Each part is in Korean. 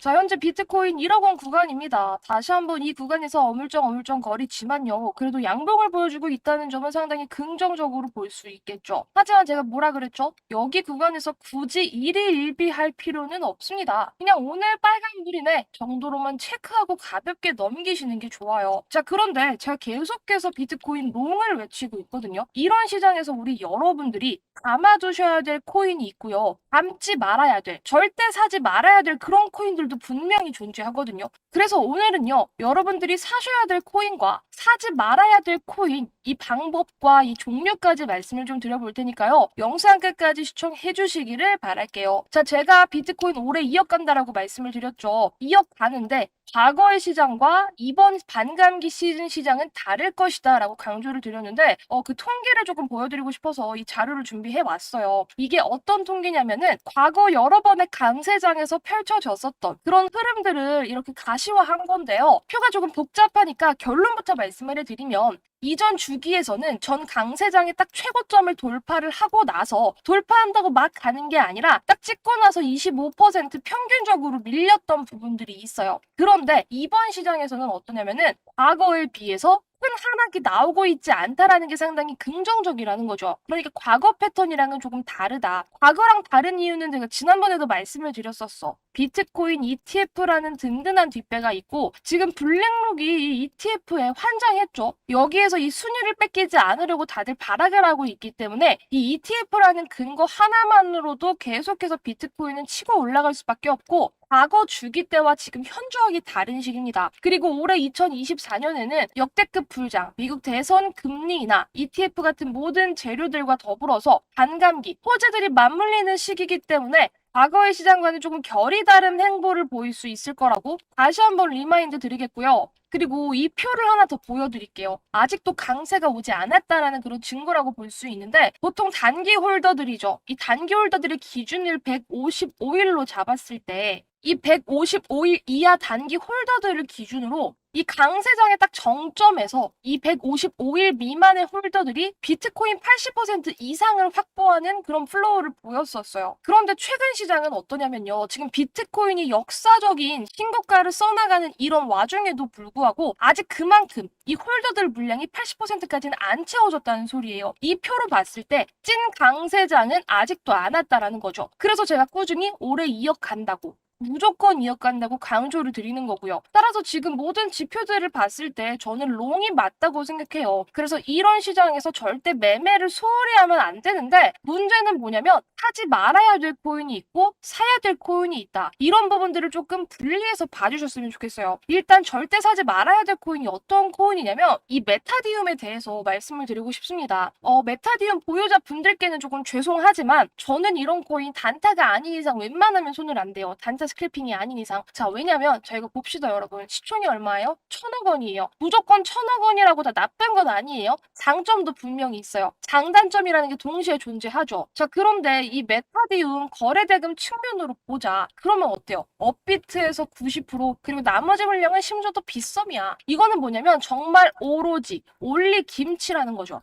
자, 현재 비트코인 1억 원 구간입니다. 다시 한번 이 구간에서 어물쩡 어물쩡 거리지만요. 그래도 양봉을 보여주고 있다는 점은 상당히 긍정적으로 볼 수 있겠죠. 하지만 제가 뭐라 그랬죠? 여기 구간에서 굳이 일희일비할 필요는 없습니다. 그냥 오늘 빨간불이네 정도로만 체크하고 가볍게 넘기시는 게 좋아요. 자, 그런데 제가 계속해서 비트코인 롱을 외치고 있거든요. 이런 시장에서 우리 여러분들이 담아두셔야 될 코인이 있고요. 담지 말아야 될, 절대 사지 말아야 될 그런 코인들 도 분명히 존재하거든요. 그래서 오늘은요, 여러분들이 사셔야 될 코인과 사지 말아야 될 코인, 이 방법과 이 종류까지 말씀을 좀 드려볼 테니까요. 영상 끝까지 시청해 주시기를 바랄게요. 자, 제가 비트코인 올해 2억 간다라고 말씀을 드렸죠. 2억 가는데 과거의 시장과 이번 반감기 시즌 시장은 다를 것이다 라고 강조를 드렸는데 어, 그 통계를 조금 보여드리고 싶어서 이 자료를 준비해 왔어요. 이게 어떤 통계냐면은 과거 여러 번의 강세장에서 펼쳐졌었던 그런 흐름들을 이렇게 가시화한 건데요. 표가 조금 복잡하니까 결론부터 말씀을 해드리면 이전 주기에서는 전 강세장이 딱 최고점을 돌파를 하고 나서 돌파한다고 막 가는 게 아니라 딱 찍고 나서 25% 평균적으로 밀렸던 부분들이 있어요. 그런데 이번 시장에서는 어떠냐면은 과거에 비해서 큰 하락이 나오고 있지 않다라는 게 상당히 긍정적이라는 거죠. 그러니까 과거 패턴이랑은 조금 다르다. 과거랑 다른 이유는 제가 지난번에도 말씀을 드렸었어. 비트코인 ETF라는 든든한 뒷배가 있고 지금 블랙록이 이 ETF에 환장했죠. 여기에서 이 순위를 뺏기지 않으려고 다들 발악을 하고 있기 때문에 이 ETF라는 근거 하나만으로도 계속해서 비트코인은 치고 올라갈 수밖에 없고 과거 주기 때와 지금 현저하게 다른 시기입니다. 그리고 올해 2024년에는 역대급 불장, 미국 대선 금리 인하, ETF 같은 모든 재료들과 더불어서 반감기, 호재들이 맞물리는 시기이기 때문에 과거의 시장과는 조금 결이 다른 행보를 보일 수 있을 거라고 다시 한번 리마인드 드리겠고요. 그리고 이 표를 하나 더 보여드릴게요. 아직도 강세가 오지 않았다라는 그런 증거라고 볼 수 있는데 보통 단기 홀더들이죠. 이 단기 홀더들의 기준일 155일로 잡았을 때 이 155일 이하 단기 홀더들을 기준으로 이 강세장의 딱 정점에서 이 155일 미만의 홀더들이 비트코인 80% 이상을 확보하는 그런 플로우를 보였었어요. 그런데 최근 시장은 어떠냐면요. 지금 비트코인이 역사적인 신고가를 써나가는 이런 와중에도 불구하고 아직 그만큼 이 홀더들 물량이 80%까지는 안 채워졌다는 소리예요. 이 표로 봤을 때 찐 강세장은 아직도 안 왔다라는 거죠. 그래서 제가 꾸준히 올해 2억 간다고 무조건 이어간다고 강조를 드리는 거고요. 따라서 지금 모든 지표들을 봤을 때 저는 롱이 맞다고 생각해요. 그래서 이런 시장에서 절대 매매를 소홀히 하면 안 되는데 문제는 뭐냐면 하지 말아야 될 코인이 있고 사야 될 코인이 있다. 이런 부분들을 조금 분리해서 봐주셨으면 좋겠어요. 일단 절대 사지 말아야 될 코인이 어떤 코인이냐면 이 메타디움에 대해서 말씀을 드리고 싶습니다. 어, 메타디움 보유자 분들께는 조금 죄송하지만 저는 이런 코인 단타가 아닌 이상 웬만하면 손을 안 대요. 단타 스크래핑이 아닌 이상. 자, 왜냐면 자 이거 봅시다 여러분. 시총이 얼마예요? 천억 원이에요. 무조건 천억 원이라고 다 나쁜 건 아니에요. 장점도 분명히 있어요. 장단점이라는 게 동시에 존재하죠. 자, 그런데 이 메타디움 거래대금 측면으로 보자. 그러면 어때요? 업비트에서 90% 그리고 나머지 물량은 심지어 더 빗썸이야. 이거는 뭐냐면 정말 오로지 올리 김치라는 거죠.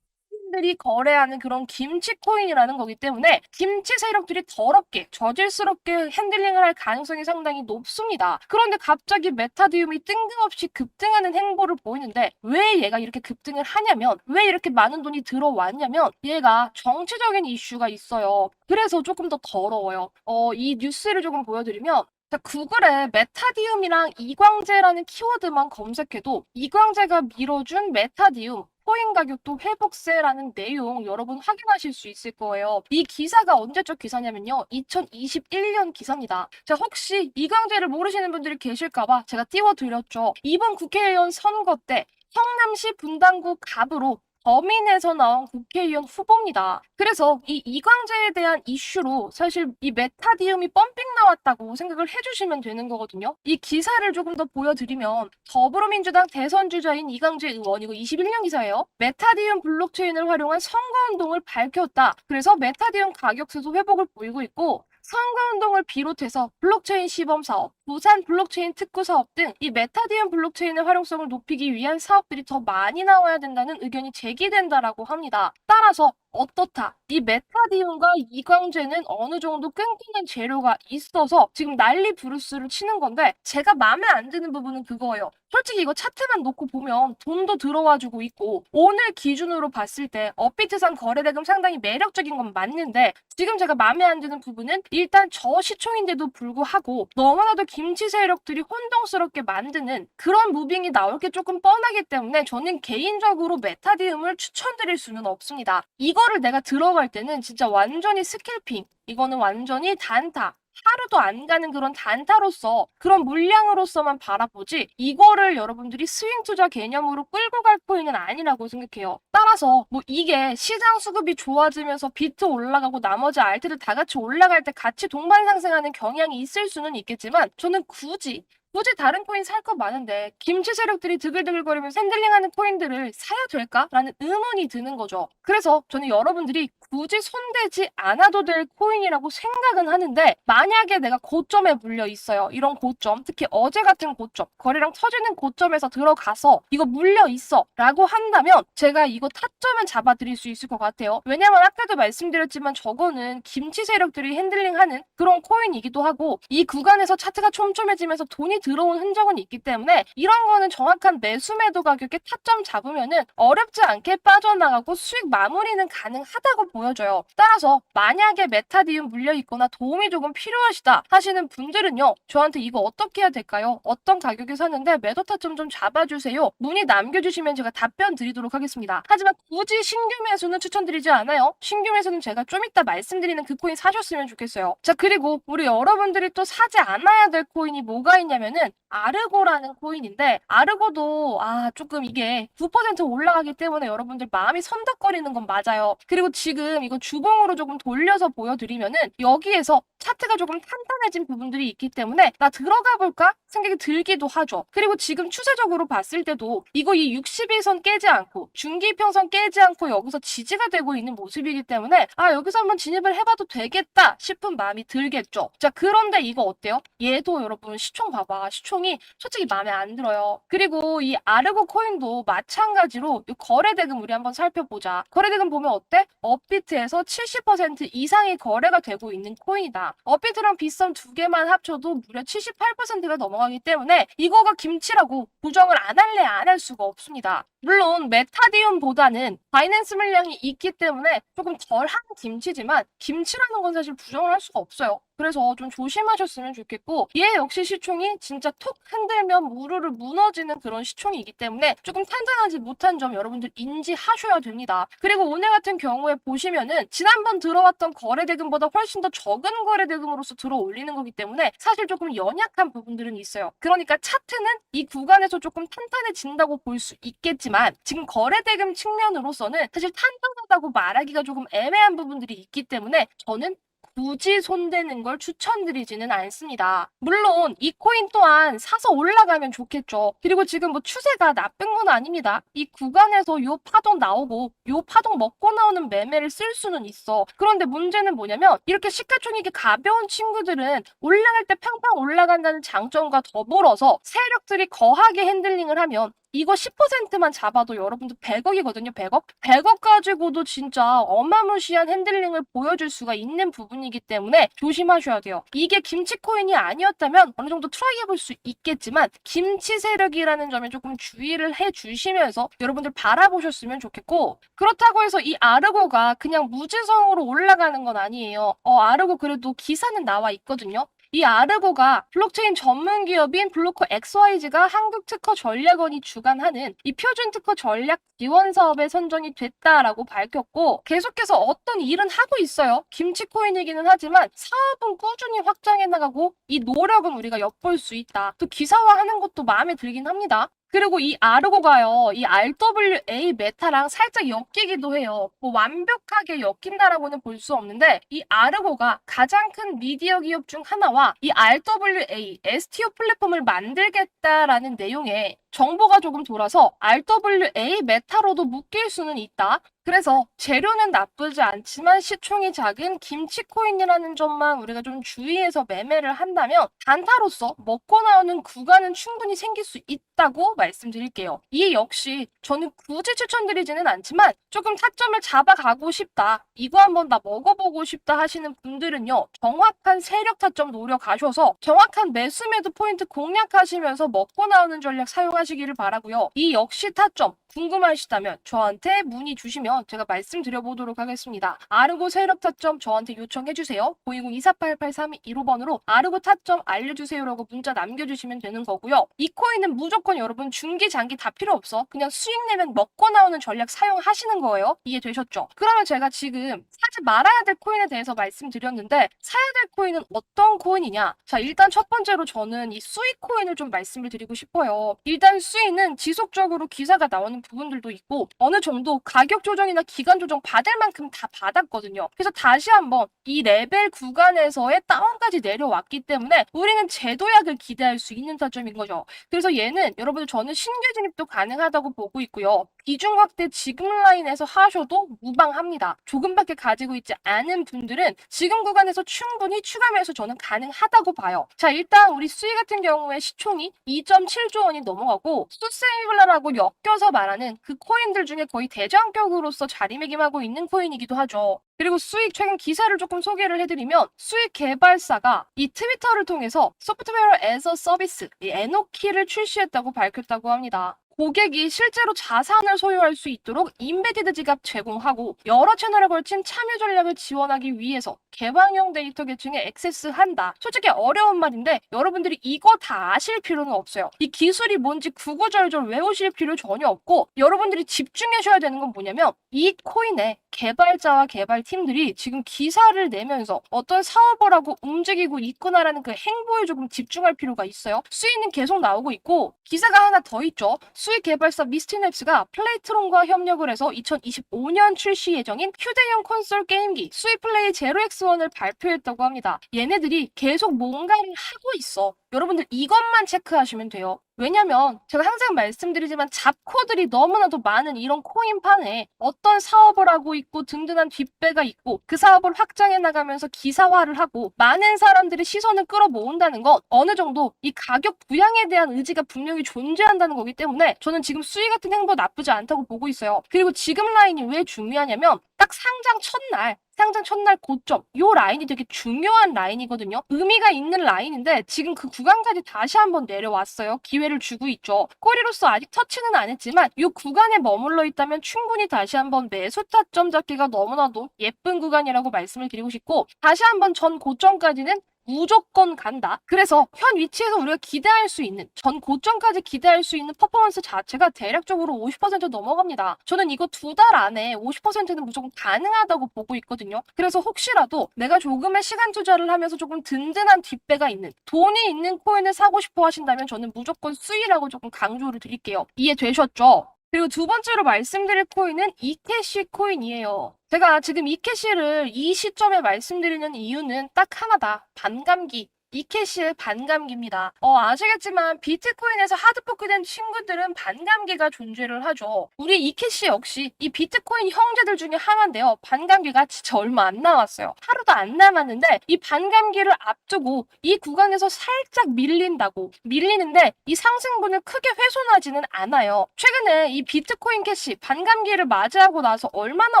들이 거래하는 그런 김치 코인이라는 거기 때문에 김치 세력들이 더럽게 저질스럽게 핸들링을 할 가능성이 상당히 높습니다. 그런데 갑자기 메타디움이 뜬금없이 급등하는 행보를 보이는데 왜 얘가 이렇게 급등을 하냐면 왜 이렇게 많은 돈이 들어왔냐면 얘가 정치적인 이슈가 있어요. 그래서 조금 더 더러워요. 어, 이 뉴스를 조금 보여드리면 자, 구글에 메타디움이랑 이광재라는 키워드만 검색해도 이광재가 밀어준 메타디움 코인 가격도 회복세라는 내용 여러분 확인하실 수 있을 거예요. 이 기사가 언제적 기사냐면요. 2021년 기사입니다. 자, 혹시 이광재를 모르시는 분들이 계실까봐 제가 띄워드렸죠. 이번 국회의원 선거 때 성남시 분당구 갑으로 범인에서 나온 국회의원 후보입니다. 그래서 이 이광재에 대한 이슈로 사실 이 메타디움이 펌핑 나왔다고 생각을 해주시면 되는 거거든요. 이 기사를 조금 더 보여드리면 더불어민주당 대선 주자인 이광재 의원 이거 21년 기사예요. 메타디움 블록체인을 활용한 선거운동을 밝혔다. 그래서 메타디움 가격세도 회복을 보이고 있고 선거운동을 비롯해서 블록체인 시범 사업, 부산 블록체인 특구 사업 등 이 메타디움 블록체인의 활용성을 높이기 위한 사업들이 더 많이 나와야 된다는 의견이 제기된다라고 합니다. 따라서 어떻다. 이 메타디움과 이광재는 어느 정도 끈끈한 재료가 있어서 지금 난리 부르스를 치는 건데 제가 마음에 안 드는 부분은 그거예요. 솔직히 이거 차트만 놓고 보면 돈도 들어와 주고 있고 오늘 기준으로 봤을 때 업비트상 거래대금 상당히 매력적인 건 맞는데 지금 제가 마음에 안 드는 부분은 일단 저 시총인데도 불구하고 너무나도 김치 세력들이 혼동스럽게 만드는 그런 무빙이 나올 게 조금 뻔하기 때문에 저는 개인적으로 메타디움을 추천드릴 수는 없습니다. 이거 를 내가 들어갈 때는 진짜 완전히 스캘핑 이거는 완전히 단타 하루도 안 가는 그런 단타로서 그런 물량으로서만 바라보지 이거를 여러분들이 스윙 투자 개념으로 끌고 갈 코인은 아니라고 생각해요. 따라서 뭐 이게 시장 수급이 좋아지면서 비트 올라가고 나머지 알트들 다 같이 올라갈 때 같이 동반 상승하는 경향이 있을 수는 있겠지만 저는 굳이 굳이 다른 코인 살거 많은데 김치 세력들이 드글드글거리면서 핸들링하는 코인들을 사야 될까 라는 의문이 드는 거죠. 그래서 저는 여러분들이 굳이 손대지 않아도 될 코인이라고 생각은 하는데 만약에 내가 고점에 물려 있어요. 이런 고점, 특히 어제 같은 고점, 거래량 터지는 고점에서 들어가서 이거 물려 있어 라고 한다면 제가 이거 타점은 잡아드릴 수 있을 것 같아요. 왜냐면 아까도 말씀드렸지만 저거는 김치 세력들이 핸들링하는 그런 코인이기도 하고 이 구간에서 차트가 촘촘해지면서 돈이 들어온 흔적은 있기 때문에 이런 거는 정확한 매수 매도 가격에 타점 잡으면은 어렵지 않게 빠져나가고 수익 마무리는 가능하다고 보여져요. 따라서 만약에 메타디움 물려 있거나 도움이 조금 필요하시다 하시는 분들은요. 저한테 이거 어떻게 해야 될까요? 어떤 가격에 사는데 매도 타점 좀 잡아주세요. 문의 남겨주시면 제가 답변 드리도록 하겠습니다. 하지만 굳이 신규 매수는 추천드리지 않아요. 신규 매수는 제가 좀 이따 말씀드리는 그 코인 사셨으면 좋겠어요. 자 그리고 우리 여러분들이 또 사지 않아야 될 코인이 뭐가 있냐면 은 아르고라는 코인인데 아르고도 아 조금 이게 9% 올라가기 때문에 여러분들 마음이 선덕거리는 건 맞아요. 그리고 지금 이거 주봉으로 조금 돌려서 보여드리면은 여기에서 차트가 조금 탄탄해진 부분들이 있기 때문에 나 들어가 볼까 생각이 들기도 하죠. 그리고 지금 추세적으로 봤을 때도 이거 이 61선 깨지 않고 중기평선 깨지 않고 여기서 지지가 되고 있는 모습이기 때문에 아 여기서 한번 진입을 해봐도 되겠다 싶은 마음이 들겠죠. 자 그런데 이거 어때요? 얘도 여러분 시총 봐봐. 시총 이 솔직히 마음에 안 들어요. 그리고 이 아르고 코인도 마찬가지로 이 거래대금 우리 한번 살펴보자. 거래대금 보면 어때? 업비트에서 70% 이상의 거래가 되고 있는 코인이다. 업비트랑 빗썸 두 개만 합쳐도 무려 78%가 넘어가기 때문에 이거가 김치라고 부정을 안 할래 안 할 수가 없습니다. 물론 메타디움보다는 바이낸스 물량이 있기 때문에 조금 덜한 김치지만 김치라는 건 사실 부정을 할 수가 없어요. 그래서 좀 조심하셨으면 좋겠고 얘 역시 시총이 진짜 톡 흔들면 무르르 무너지는 그런 시총이기 때문에 조금 탄탄하지 못한 점 여러분들 인지하셔야 됩니다. 그리고 오늘 같은 경우에 보시면은 지난번 들어왔던 거래대금보다 훨씬 더 적은 거래대금으로서 들어 올리는 거기 때문에 사실 조금 연약한 부분들은 있어요. 그러니까 차트는 이 구간에서 조금 탄탄해진다고 볼 수 있겠지만 지금 거래대금 측면으로서는 사실 탄탄하다고 말하기가 조금 애매한 부분들이 있기 때문에 저는 굳이 손대는 걸 추천드리지는 않습니다. 물론 이 코인 또한 사서 올라가면 좋겠죠. 그리고 지금 뭐 추세가 나쁜 건 아닙니다. 이 구간에서 요 파동 나오고 요 파동 먹고 나오는 매매를 쓸 수는 있어. 그런데 문제는 뭐냐면 이렇게 시가총액이 가벼운 친구들은 올라갈 때 팡팡 올라간다는 장점과 더불어서 세력들이 거하게 핸들링을 하면 이거 10%만 잡아도 여러분들 100억이거든요, 100억? 100억 가지고도 진짜 어마무시한 핸들링을 보여줄 수가 있는 부분이기 때문에 조심하셔야 돼요. 이게 김치 코인이 아니었다면 어느 정도 트라이 해볼 수 있겠지만 김치 세력이라는 점에 조금 주의를 해 주시면서 여러분들 바라보셨으면 좋겠고 그렇다고 해서 이 아르고가 그냥 무지성으로 올라가는 건 아니에요. 어, 아르고 그래도 기사는 나와 있거든요. 이 아르고가 블록체인 전문 기업인 블로커 XYZ가 한국 특허 전략원이 주관하는 이 표준 특허 전략 지원 사업에 선정이 됐다라고 밝혔고 계속해서 어떤 일은 하고 있어요. 김치코인이기는 하지만 사업은 꾸준히 확장해 나가고 이 노력은 우리가 엿볼 수 있다. 또 기사화하는 것도 마음에 들긴 합니다. 그리고 이 아르고가요, 이 RWA 메타랑 살짝 엮이기도 해요. 뭐 완벽하게 엮인다라고는 볼 수 없는데, 이 아르고가 가장 큰 미디어 기업 중 하나와 이 RWA, STO 플랫폼을 만들겠다라는 내용의 정보가 조금 돌아서 RWA 메타로도 묶일 수는 있다. 그래서 재료는 나쁘지 않지만 시총이 작은 김치코인이라는 점만 우리가 좀 주의해서 매매를 한다면 단타로서 먹고 나오는 구간은 충분히 생길 수 있다고 말씀드릴게요. 이 역시 저는 굳이 추천드리지는 않지만 조금 타점을 잡아가고 싶다. 이거 한번 다 먹어보고 싶다 하시는 분들은요. 정확한 세력 타점 노려가셔서 정확한 매수 매도 포인트 공략하시면서 먹고 나오는 전략 사용하시 기를 바라고요. 이 역시 타점 궁금하시다면 저한테 문의 주시면 제가 말씀드려보도록 하겠습니다. 아르고 세력 타점 저한테 요청해주세요. 010-2488-3215번으로 아르고 타점 알려주세요라고 문자 남겨주시면 되는 거고요. 이 코인은 무조건 여러분 중기, 장기 다 필요 없어. 그냥 수익 내면 먹고 나오는 전략 사용하시는 거예요. 이해되셨죠? 그러면 제가 지금 사지 말아야 될 코인에 대해서 말씀드렸는데 사야 될 코인은 어떤 코인이냐? 자, 일단 첫 번째로 저는 이 수익 코인을 좀 말씀을 드리고 싶어요. 일단 수익은 지속적으로 기사가 나오는 부분들도 있고 어느 정도 가격 조정이나 기간 조정 받을 만큼 다 받았거든요. 그래서 다시 한번 이 레벨 구간에서의 다운까지 내려왔기 때문에 우리는 제도약을 기대할 수 있는 타점인 거죠. 그래서 얘는 여러분들 저는 신규 진입도 가능하다고 보고 있고요. 비중 확대 지금 라인에서 하셔도 무방합니다. 조금밖에 가지고 있지 않은 분들은 지금 구간에서 충분히 추가 매수 저는 가능하다고 봐요. 자, 일단 우리 수익 같은 경우에 시총이 2.7조 원이 넘어가고 수세이블라라고 엮여서 말하는 그 코인들 중에 거의 대장격으로서 자리매김하고 있는 코인이기도 하죠. 그리고 수익 최근 기사를 조금 소개를 해드리면 수익 개발사가 이 트위터를 통해서 소프트웨어 에서 서비스 이 에노키를 출시했다고 밝혔다고 합니다. 고객이 실제로 자산을 소유할 수 있도록 인베디드 지갑 제공하고 여러 채널에 걸친 참여 전략을 지원하기 위해서 개방형 데이터 계층에 액세스한다. 솔직히 어려운 말인데 여러분들이 이거 다 아실 필요는 없어요. 이 기술이 뭔지 구구절절 외우실 필요 전혀 없고 여러분들이 집중하셔야 되는 건 뭐냐면 이 코인에 개발자와 개발팀들이 지금 기사를 내면서 어떤 사업을 하고 움직이고 있구나라는 그 행보에 조금 집중할 필요가 있어요. 수익은 계속 나오고 있고 기사가 하나 더 있죠. 수익 개발사 미스티넵스가 플레이트론과 협력을 해서 2025년 출시 예정인 휴대용 콘솔 게임기 수익 플레이 제로엑스1을 발표했다고 합니다. 얘네들이 계속 뭔가를 하고 있어. 여러분들 이것만 체크하시면 돼요. 왜냐면 제가 항상 말씀드리지만 잡코들이 너무나도 많은 이런 코인판에 어떤 사업을 하고 있고 든든한 뒷배가 있고 그 사업을 확장해 나가면서 기사화를 하고 많은 사람들의 시선을 끌어모은다는 건 어느 정도 이 가격 부양에 대한 의지가 분명히 존재한다는 거기 때문에 저는 지금 수익 같은 행보 나쁘지 않다고 보고 있어요. 그리고 지금 라인이 왜 중요하냐면 딱 상장 첫날 상장 첫날 고점 요 라인이 되게 중요한 라인이거든요. 의미가 있는 라인인데 지금 그 구간까지 다시 한번 내려왔어요. 기회를 주고 있죠. 꼬리로서 아직 터치는 안 했지만 요 구간에 머물러 있다면 충분히 다시 한번 매수 타점 잡기가 너무나도 예쁜 구간이라고 말씀을 드리고 싶고 다시 한번 전 고점까지는 무조건 간다. 그래서 현 위치에서 우리가 기대할 수 있는 전 고점까지 기대할 수 있는 퍼포먼스 자체가 대략적으로 50% 넘어갑니다. 저는 이거 두 달 안에 50%는 무조건 가능하다고 보고 있거든요. 그래서 혹시라도 내가 조금의 시간 투자를 하면서 조금 든든한 뒷배가 있는 돈이 있는 코인을 사고 싶어 하신다면 저는 무조건 수위라고 조금 강조를 드릴게요. 이해되셨죠? 그리고 두 번째로 말씀드릴 코인은 이캐시 코인이에요. 제가 지금 이캐시를 이 시점에 말씀드리는 이유는 딱 하나다. 반감기. 이캐시의 반감기입니다. 어, 아시겠지만 비트코인에서 하드포크된 친구들은 반감기가 존재를 하죠. 우리 이캐시 역시 이 비트코인 형제들 중에 하나인데요. 반감기가 진짜 얼마 안 남았어요. 하루도 안 남았는데 이 반감기를 앞두고 이 구간에서 살짝 밀린다고 밀리는데 이 상승분을 크게 훼손하지는 않아요. 최근에 이 비트코인 캐시 반감기를 맞이하고 나서 얼마나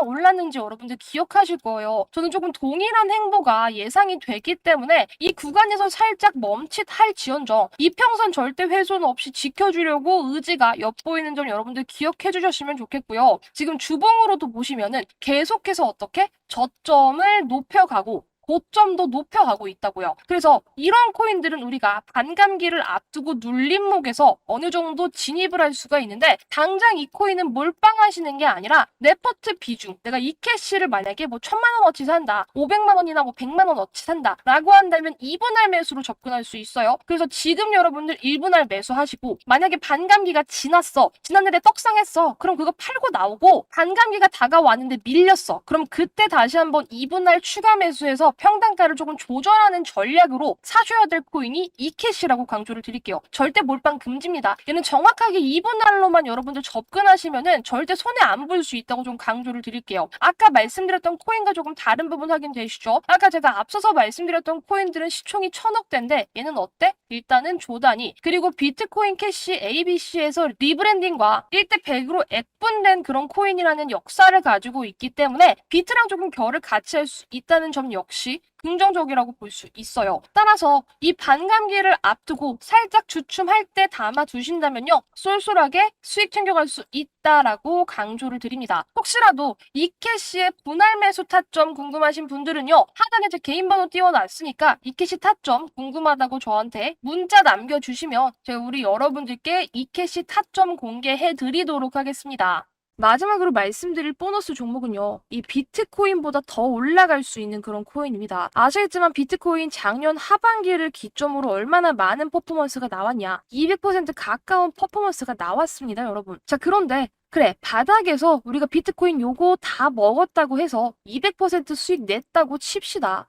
올랐는지 여러분들 기억하실 거예요. 저는 조금 동일한 행보가 예상이 되기 때문에 이 구간에서 살짝 멈칫할 지언정 이 평선 절대 훼손 없이 지켜주려고 의지가 엿보이는 점 여러분들 기억해 주셨으면 좋겠고요. 지금 주봉으로도 보시면은 계속해서 어떻게 저점을 높여가고 고점도 높여가고 있다고요. 그래서 이런 코인들은 우리가 반감기를 앞두고 눌림목에서 어느 정도 진입을 할 수가 있는데 당장 이 코인은 몰빵하시는 게 아니라 네포트 비중 내가 이 캐시를 만약에 뭐 천만 원어치 산다 500만 원이나 뭐 100만 원어치 산다 라고 한다면 2분할 매수로 접근할 수 있어요. 그래서 지금 여러분들 1분할 매수하시고 만약에 반감기가 지났어 지난날에 떡상했어 그럼 그거 팔고 나오고 반감기가 다가왔는데 밀렸어 그럼 그때 다시 한번 2분할 추가 매수해서 평단가를 조금 조절하는 전략으로 사셔야 될 코인이 이캐시라고 강조를 드릴게요. 절대 몰빵 금지입니다. 얘는 정확하게 2분 달러만 여러분들 접근하시면은 절대 손에 안볼 수 있다고 좀 강조를 드릴게요. 아까 말씀드렸던 코인과 조금 다른 부분 확인되시죠? 아까 제가 앞서서 말씀드렸던 코인들은 시총이 천억대인데 얘는 어때? 일단은 조단위 그리고 비트코인 캐시 ABC에서 리브랜딩과 1대 100으로 액분된 그런 코인이라는 역사를 가지고 있기 때문에 비트랑 조금 결을 같이 할 수 있다는 점 역시 긍정적이라고 볼 수 있어요. 따라서 이 반감기를 앞두고 살짝 주춤할 때 담아 두신다면요. 쏠쏠하게 수익 챙겨갈 수 있다라고 강조를 드립니다. 혹시라도 이캐시의 분할 매수 타점 궁금하신 분들은요. 하단에 제 개인 번호 띄워놨으니까 이캐시 타점 궁금하다고 저한테 문자 남겨주시면 제가 우리 여러분들께 이캐시 타점 공개해 드리도록 하겠습니다. 마지막으로 말씀드릴 보너스 종목은요. 이 비트코인보다 더 올라갈 수 있는 그런 코인입니다. 아시겠지만 비트코인 작년 하반기를 기점으로 얼마나 많은 퍼포먼스가 나왔냐. 200% 가까운 퍼포먼스가 나왔습니다, 여러분. 자, 그런데 그래, 바닥에서 우리가 비트코인 요거 다 먹었다고 해서 200% 수익 냈다고 칩시다.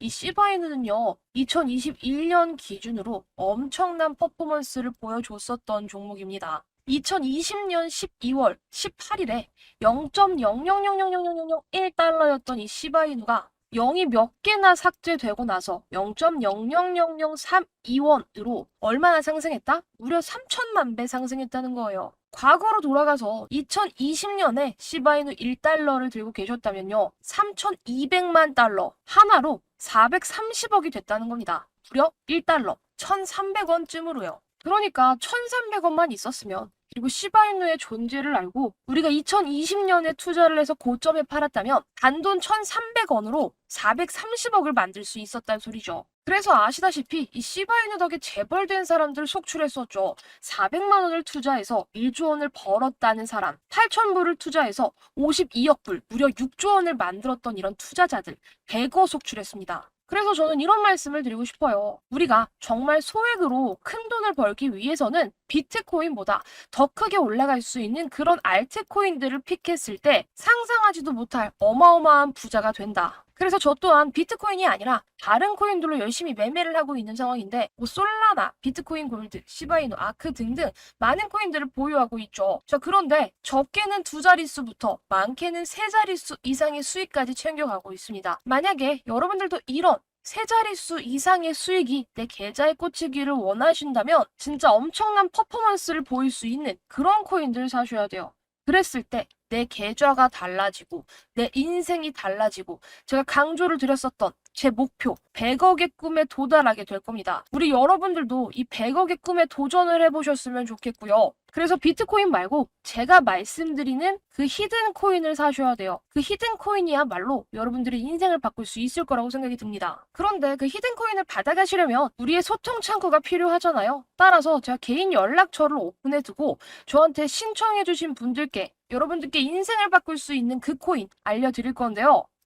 이 시바이는요, 2021년 기준으로 엄청난 퍼포먼스를 보여줬었던 종목입니다. 2020년 12월 18일에 0.000000001달러였던 이 시바이누가 0이 몇 개나 삭제되고 나서 0.000032원으로 얼마나 상승했다? 무려 3천만 배 상승했다는 거예요. 과거로 돌아가서 2020년에 시바이누 1달러를 들고 계셨다면요. 3,200만 달러 하나로 430억이 됐다는 겁니다. 무려 1달러 1,300원쯤으로요. 그러니까 1,300원만 있었으면 그리고 시바이누의 존재를 알고 우리가 2020년에 투자를 해서 고점에 팔았다면 단돈 1,300원으로 430억을 만들 수 있었다는 소리죠. 그래서 아시다시피 이 시바이누 덕에 재벌된 사람들 속출했었죠. 400만 원을 투자해서 1조 원을 벌었다는 사람, 8천 불을 투자해서 52억 불, 무려 6조 원을 만들었던 이런 투자자들 100억 속출했습니다. 그래서 저는 이런 말씀을 드리고 싶어요. 우리가 정말 소액으로 큰 돈을 벌기 위해서는 비트코인보다 더 크게 올라갈 수 있는 그런 알트코인들을 픽했을 때 상상하지도 못할 어마어마한 부자가 된다. 그래서 저 또한 비트코인이 아니라 다른 코인들로 열심히 매매를 하고 있는 상황인데 뭐 솔라나, 비트코인 골드, 시바이누, 아크 등등 많은 코인들을 보유하고 있죠. 자 그런데 적게는 두 자릿수부터 많게는 세 자릿수 이상의 수익까지 챙겨가고 있습니다. 만약에 여러분들도 이런 세 자릿수 이상의 수익이 내 계좌에 꽂히기를 원하신다면 진짜 엄청난 퍼포먼스를 보일 수 있는 그런 코인들을 사셔야 돼요. 그랬을 때 내 계좌가 달라지고 내 인생이 달라지고 제가 강조를 드렸었던 제 목표 100억의 꿈에 도달하게 될 겁니다. 우리 여러분들도 이 100억의 꿈에 도전을 해보셨으면 좋겠고요. 그래서 비트코인 말고 제가 말씀드리는 그 히든 코인을 사셔야 돼요. 그 히든 코인이야말로 여러분들의 인생을 바꿀 수 있을 거라고 생각이 듭니다. 그런데 그 히든 코인을 받아가시려면 우리의 소통 창구가 필요하잖아요. 따라서 제가 개인 연락처를 오픈해 두고 저한테 신청해 주신 분들께 여러분들께 인생을 바꿀 수 있는 그 코인 알려드릴 건데요.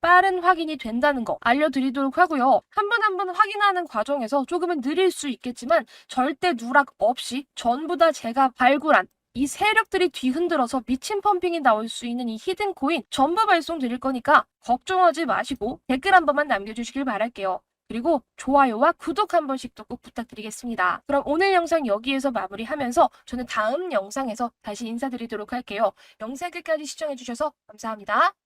빠른 확인이 된다는 거 알려드리도록 하고요. 한번한번 확인하는 과정에서 조금은 느릴 수 있겠지만 절대 누락 없이 전부 다 제가 발굴한 이 세력들이 뒤흔들어서 미친 펌핑이 나올 수 있는 이 히든 코인 전부 발송 드릴 거니까 걱정하지 마시고 댓글 한 번만 남겨주시길 바랄게요. 그리고 좋아요와 구독 한 번씩도 꼭 부탁드리겠습니다. 그럼 오늘 영상 여기에서 마무리하면서 저는 다음 영상에서 다시 인사드리도록 할게요. 영상 끝까지 시청해주셔서 감사합니다.